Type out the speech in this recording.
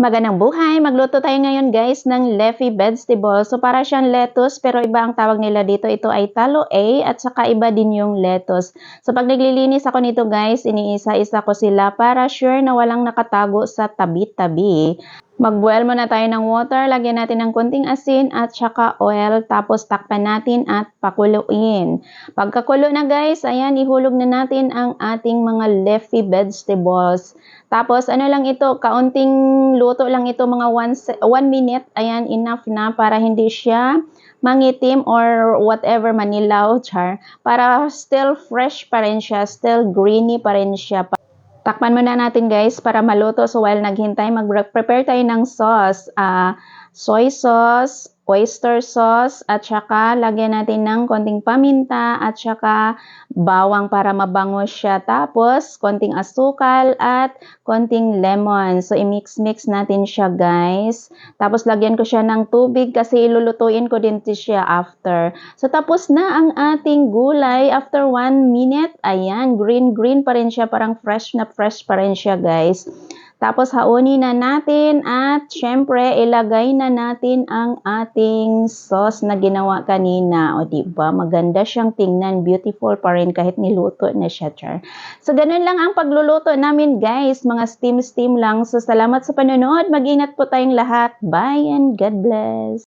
Magandang buhay! Magluto tayo ngayon guys ng leafy vegetable. So para siyang lettuce pero iba ang tawag nila dito. Ito ay talo A at saka iba din yung lettuce. So pag naglilinis ako nito guys, iniisa-isa ko sila para sure na walang nakatago sa tabi-tabi. Mag-boil muna tayo ng water, lagyan natin ng konting asin at saka oil, tapos takpan natin at pakuluin. Pagkakulo na guys, ayan, ihulog na natin ang ating mga leafy vegetables. Tapos ano lang ito, kaunting luto lang ito, mga 1 minute, ayan, enough na para hindi siya mangitim or whatever manilaw, char. Para still fresh pa rin siya, still greeny pa rin siya. Takpan muna natin guys para maluto. So while naghintay, mag-prepare tayo ng sauce. Uh, soy sauce, oyster sauce, at saka lagyan natin ng konting paminta at saka bawang para mabango siya. Tapos, konting asukal at konting lemon. So, i-mix-mix natin siya guys. Tapos, lagyan ko siya ng tubig kasi ilulutuin ko din siya after. So, tapos na ang ating gulay. After 1 minute, ayan, green-green pa rin siya. Parang fresh na fresh pa rin siya guys. Tapos haunin na natin at syempre ilagay na natin ang ating sauce na ginawa kanina. O di ba maganda siyang tingnan, beautiful pa rin kahit niluto na siya, char. So ganun lang ang pagluluto namin guys, mga steam-steam lang. So salamat sa panonood, mag-ingat po tayong lahat. Bye and God bless!